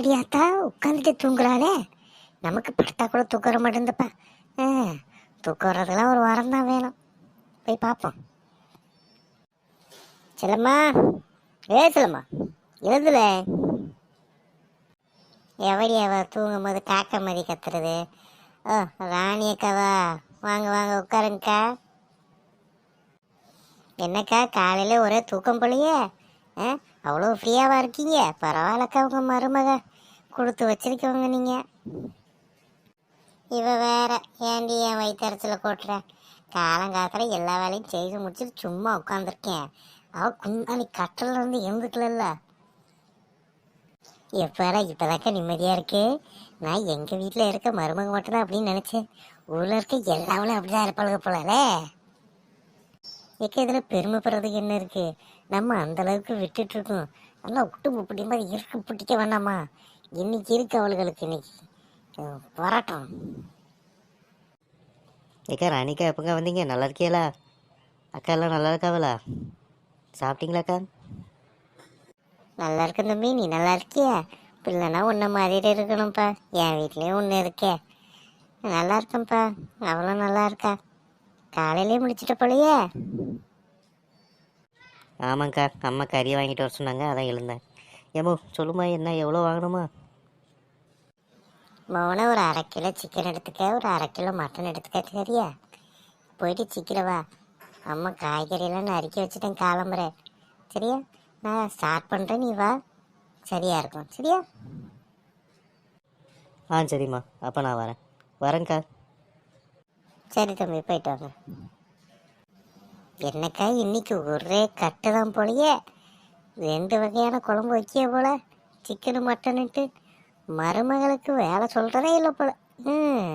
அடியாத்தா உட்காந்துட்டு தூங்குறாளே. நமக்கு படுத்தா கூட தூக்க வர மாட்டேங்குதுப்பா. ஆ தூக்க வர்றதுக்கெல்லாம் ஒரு வாரம் தான் வேணும். போய் பார்ப்போம். செல்லம்மா. ஏ செல்லம்மா. எழுதுல எவடி அவ தூங்கும் போது காக்க மாதிரி கத்துறது? ஓ ராணி அக்காவா? வாங்க வாங்க உட்காருங்கக்கா. என்னக்கா காலையில ஒரே தூக்கம் போலையே. ஆ? அவ்வளோ ஃப்ரீயாவா இருக்கீங்க? பரவாயில்லக்கா உங்கள் மருமக. கொடுத்து வச்சிருக்கவங்க நீங்கள் இவ வேற ஏண்டி என் வயிற்றுல கொட்டுற? காலங்காலத்தில் எல்லா வேலையும் செய்து முடிச்சுட்டு சும்மா உட்காந்துருக்கேன். அவள் குந்தாணி கட்டில் இருந்து எழுந்துக்கலல்ல எப்படா இப்போதாக்கா நிம்மதியாக இருக்கு? நான் எங்கள் வீட்டில் இருக்க மருமக மட்டும்தான் அப்படின்னு நினச்சேன். ஊரில் இருக்க எல்லாவளும் அப்படிதான் இருப்பாளுக போலலே ஏக்க இதுல பெருமைப்படுறதுக்கு என்ன இருக்கு? நம்ம அந்த அளவுக்கு விட்டுட்டு இருக்கோம். நல்லா விட்டு முப்பிடி மாதிரி இருக்கு பிடிக்க வேண்டாமா? இன்னைக்கு இருக்கு அவளுகளுக்கு இன்னைக்கு. அஹ் வரட்டும் ஏக்கா ராணிக்கா எப்போக்கா வந்தீங்க? நல்லா இருக்கீங்களா அக்கா எல்லாம் நல்லா இருக்காவலா சாப்பிட்டீங்களாக்கா நல்லா இருக்கு தம்பி நீ நல்லா இருக்கியா? பிள்ளைனா உன்ன மாதிரி இருக்கணும்ப்பா என் வீட்லயும் ஒன்று இருக்கே. நல்லா இருக்கேன்ப்பா அவளும் நல்லா இருக்கா? காலையிலே முடிச்சிட்ட போலயே. ஆமாங்க்கா அம்மா கறி வாங்கிட்டு வர சொன்னாங்க அதான் எழுந்தேன். ஏமோ சொல்லுமா என்ன எவ்வளோ வாங்கணுமா? மௌன ஒரு அரை கிலோ சிக்கன் எடுத்துக்க ஒரு அரை கிலோ மட்டன் எடுத்துக்க சரியா போயிட்டு சீக்கிரம் வா. அம்மா காய்கறியெல்லாம் நறுக்கி வச்சுட்டேன் காலம்புறேன் சரியா? நான் ஸ்டார்ட் பண்ணுறேன் நீ வா. சரியா இருக்கும் சரியா? ஆ சரிம்மா. அப்போ நான் வரேன். வரேங்க்கா சரி தம்பி போயிட்டு வாங்க. என்னக்கா இன்னைக்கு ஒரே கட்டு தான் ரெண்டு வகையான குழம்பு வைக்கிய போல சிக்கனு மட்டனுட்டு மருமகளுக்கு வேலை சொல்கிறதே இல்லை போல. ம்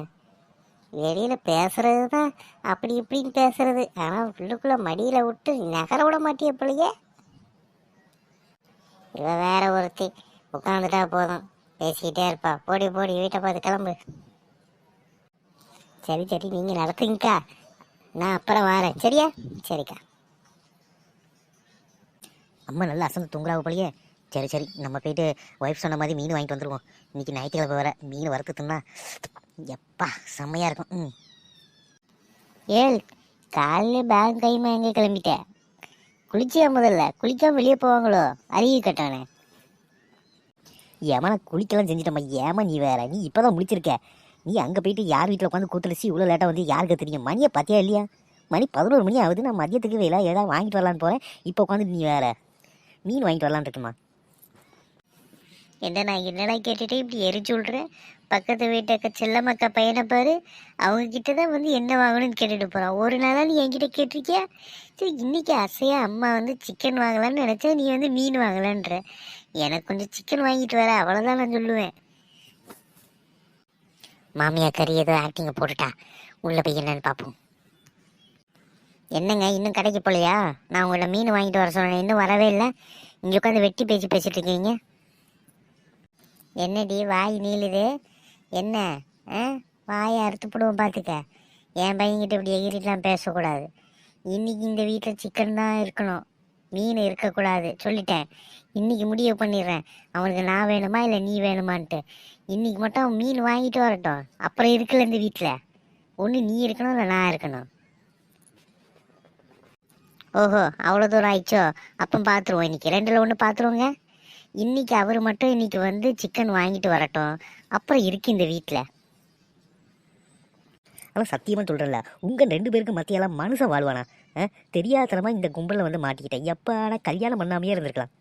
வெளியில் பேசுறது தான் அப்படி இப்படின்னு பேசுறது. ஆனால் உள்ளுக்குள்ளே மடியில் விட்டு நகர விட மாட்டிய போலயே. இவ வேற ஒருத்தி உட்காந்துட்டா போதும். பேசிக்கிட்டே இருப்பா. போடி போடி வீட்டை பார்த்து கிளம்பு. சரி சரி நீங்கள் நடத்துங்கக்கா. நான் அப்புறம் வரேன். சரியா? சரிக்கா. அம்மா நல்லா அசந்து தூங்குறாவ போலயே. சரி சரி நம்ம போயிட்டு ஒய்ஃப் சொன்ன மாதிரி மீன் வாங்கிட்டு வந்துடுவோம் இன்னைக்கு ஞாயிற்றுக்கிழமை வர மீன் வறுத்து தின்னா எப்பா செம்மையாக இருக்கும். ம். ஏழ் காலையில் பேங்க் கைமா எங்கே கிளம்பிட்டேன் குளிச்சியா முதல்ல? குளிக்காம வெளியே போவாங்களோ? அறிவு கட்டானே. ஏமா நான் குளிக்கலாம் செஞ்சிட்டம்மா. ஏமா நீ வேற? நீ இப்போதான் முடிச்சிருக்க நீ அங்கே போயிட்டு யார் வீட்டில் உட்காந்து கூத்துலசி இவ்வளோ லேட்டாக வந்து யாருக்கு தெரியும்? மணியை பார்த்தியா இல்லையா? மணி பதினோரு மணி ஆகுது. நான் மதியத்துக்கு வேலை ஏதாவது வாங்கிட்டு வரலான்னு போகிறேன் இப்போ உட்காந்து நீ வேற. மீன் வாங்கிட்டு வரலான்னு இருக்குமா? என்ன நான் என்னடா கேட்டுட்டு இப்படி எரிச்சு விட்றேன் பக்கத்து வீட்டுக்க செல்லம்மக்கா பையனை பாரு. அவங்க கிட்ட தான் வந்து என்ன வாங்கணும்னு கேட்டுட்டு போகிறான் ஒரு நாளாக நீ என்கிட்ட கேட்டிருக்கியா? சரி இன்னைக்கு அசையா அம்மா வந்து சிக்கன் வாங்கலான்னு நினச்சா நீ வந்து மீன் வாங்கலான்ற எனக்கு கொஞ்சம் சிக்கன் வாங்கிட்டு வர. அவ்வளோதான் நான் சொல்லுவேன். மாமியா கறி ஏதோ ஆக்டிங்க போட்டுட்டா. உள்ள போய் என்னன்னு பார்ப்போம் என்னங்க இன்னும் கடைக்கு போகலையா நான் உங்களை மீன் வாங்கிட்டு வர சொன்னேன். இன்னும் வரவே இல்லை. இங்கே உட்காந்து வெட்டி பேச்சு பேசிட்டு இருக்கீங்க. என்னடி வாய் நீளுது? என்ன? ஆ? வாயை அறுத்து போடுவோம் பார்த்துக்க என் பையன்கிட்ட இப்படி எகிரிலாம் பேசக்கூடாது. இன்னைக்கு இந்த வீட்டில் சிக்கன் தான் இருக்கணும். மீன் இருக்கக்கூடாது. சொல்லிட்டேன். இன்னைக்கு முடிவு பண்ணிடுறேன். அவனுக்கு நான் வேணுமா இல்லை நீ வேணுமான்ட்டு. இன்னைக்கு மட்டும் அவன் மீன் வாங்கிட்டு வரட்டும். அப்புறம் இருக்கல இந்த வீட்டில் ஒன்று நீ இருக்கணும் இல்லை நான் இருக்கணும்? ஓஹோ அவ்வளோ தூரம் ஆயிடுச்சோ? அப்போ பார்த்துருவோம் இன்னைக்கு ரெண்டில் ஒன்று பார்த்துருவோங்க இன்னைக்கு அவர் மட்டும் இன்னைக்கு வந்து சிக்கன் வாங்கிட்டு வரட்டும். அப்புறம் இருக்கு இந்த வீட்டில் ஆனால் சத்தியமாக சொல்கிறேன்ல உங்கள் ரெண்டு பேருக்கு மத்தியெல்லாம் மனுஷன் வாழ்வானா? ஆ? தெரியாதனமா இந்த கும்பலில் வந்து மாட்டிக்கிட்டேன். எப்போ ஆனால் கல்யாணம் பண்ணாமையே இருந்திருக்கலாம்.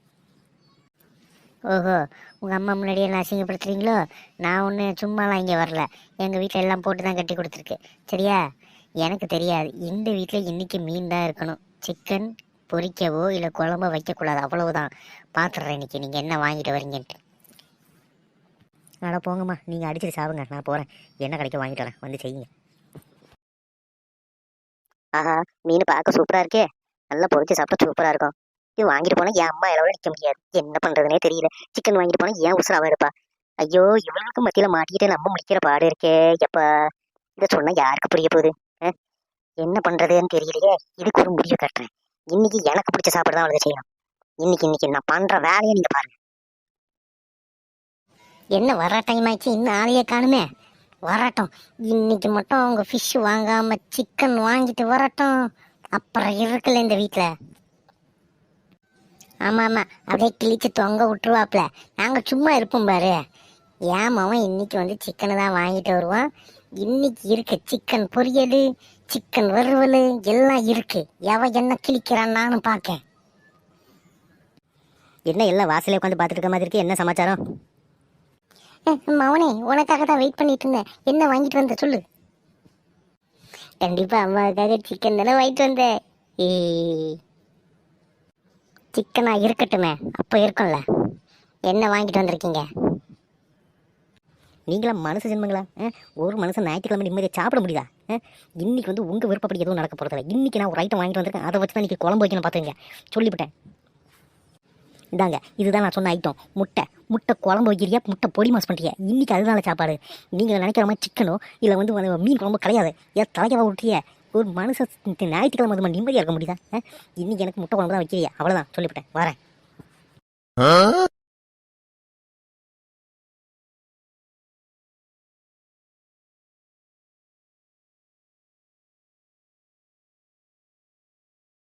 ஓஹோ உங்கள் அம்மா முன்னாடியே என்ன அசிங்கப்படுத்துறீங்களோ? நான் ஒன்று சும்மாலாம் இங்கே வரல. எங்கள் வீட்டில் எல்லாம் போட்டு தான் கட்டி கொடுத்துருக்கு. சரியா? எனக்கு தெரியாது. இந்த வீட்டில் இன்னைக்கு மீன் தான் இருக்கணும். சிக்கன் பொரிக்கவோ இல்லை குழம்போ வைக்கக்கூடாது. அவ்வளவுதான். பார்த்துட்றேன் இன்னைக்கு. நீங்கள் என்ன வாங்கிட்டு வரீங்கன்ட்டு. அட போங்கம்மா. நீங்கள் அடிச்சுட்டு சாவுங்க. நான் போகிறேன் என்ன கிடைக்க வாங்கிட்டு வரேன்? வந்து செய்யுங்க. ஆஹா மீன் பார்க்க சூப்பராக இருக்கே. நல்லா பொறிச்சு சாப்பிட்டா சூப்பராக இருக்கும். இது வாங்கிட்டு போனால் என் அம்மா அளவில் நிற்க முடியாது. என்ன பண்ணுறதுனே தெரியல. சிக்கன் வாங்கிட்டு போனால் ஏன் உசுராக இருப்பா ஐயோ இவ்வளவுக்கு மத்தியில் மாட்டிக்கிட்டு நம்ம முடிக்கிற பாடு இருக்கே. எப்பா இதை சொன்னால் யாருக்கு புரிய போகுது? என்ன பண்ணுறதுன்னு தெரியலையே. இதுக்கு ஒரு முடிவு கட்டுறேன். இன்னைக்கு எனக்கு பிடிச்ச சாப்பாடு தான் அவளுக்கு செய்யணும். இன்னைக்கு இன்னைக்கு நான் பண்ணுற வேலையை நீங்கள் பாருங்க. என்ன வர டைம் ஆச்சு இன்னும் ஆளையே காணுமே. வரட்டும். இன்னைக்கு மட்டும் அவங்க ஃபிஷ் வாங்காம சிக்கன் வாங்கிட்டு வரட்டும். அப்புறம் இருக்குல்ல இந்த வீட்டில் ஆமா ஆமா. அப்படியே கிழிச்சு தொங்க விட்டுருவாப்ல நாங்க சும்மா இருப்போம் பாரு. ஏன் அவன் இன்னைக்கு வந்து சிக்கனை தான் வாங்கிட்டு வருவான்? இன்னைக்கு இருக்கு சிக்கன் பொரியல் சிக்கன் வறுவல் எல்லாம் இருக்கு. எவ என்ன கிழிக்கிறான் நானும் பார்க்க என்ன எல்லாம் வாசலே உட்காந்து பார்த்துட்டு இருக்க மாதிரி இருக்கு? என்ன சமாச்சாரம்? மவனே உனக்காக தான் வெயிட் பண்ணிட்டு இருந்தேன். என்ன வாங்கிட்டு வந்த சொல்லு. கண்டிப்பா அம்மாவுக்காக சிக்கன் தானே வாங்கிட்டு வந்தேன் ஏ. சிக்கனா இருக்கட்டுமே அப்போ இருக்கும்ல. என்ன வாங்கிட்டு வந்திருக்கீங்க? நீங்களா மனசு ஜென்மங்களா? ஒரு மனுஷன் ஞாயிற்றுக்கிழமை நிம்மதியாக சாப்பிட முடியுதா? இன்னைக்கு வந்து உங்கள் விருப்பப்படி எதுவும் நடக்க போகிறதில்ல இன்னைக்கு நான் ஒரு ஐட்டம் வாங்கிட்டு வந்திருக்கேன். அதை வச்சு தான் இன்னைக்கு குழம்பு வைக்கணும் பார்த்துங்க சொல்லிவிட்டேன். இந்தாங்க இதுதான் நான் சொன்ன ஐட்டம் முட்டை. முட்டை குழம்பு வைக்கிறியா? முட்டை பொடி மாஸ் பண்ணுறியா இன்றைக்கி அதுதான் சாப்பாடு. நீங்கள் நினைக்கிற மாதிரி சிக்கனோ இல்லை வந்து மீன் குழம்பு கிடையாது. ஏன் தலைக்கவா விட்டுறிய ஒரு மனுஷன் ஞாயிற்றுக்கிழமை ஞாயிற்றுக்கிழமை மாதிரி நிம்மதியாக இருக்க முடியுதா? இன்றைக்கி எனக்கு முட்டை குழம்பு தான் வைக்கிறியா? அவ்வளோதான் சொல்லிவிட்டேன். வரேன்.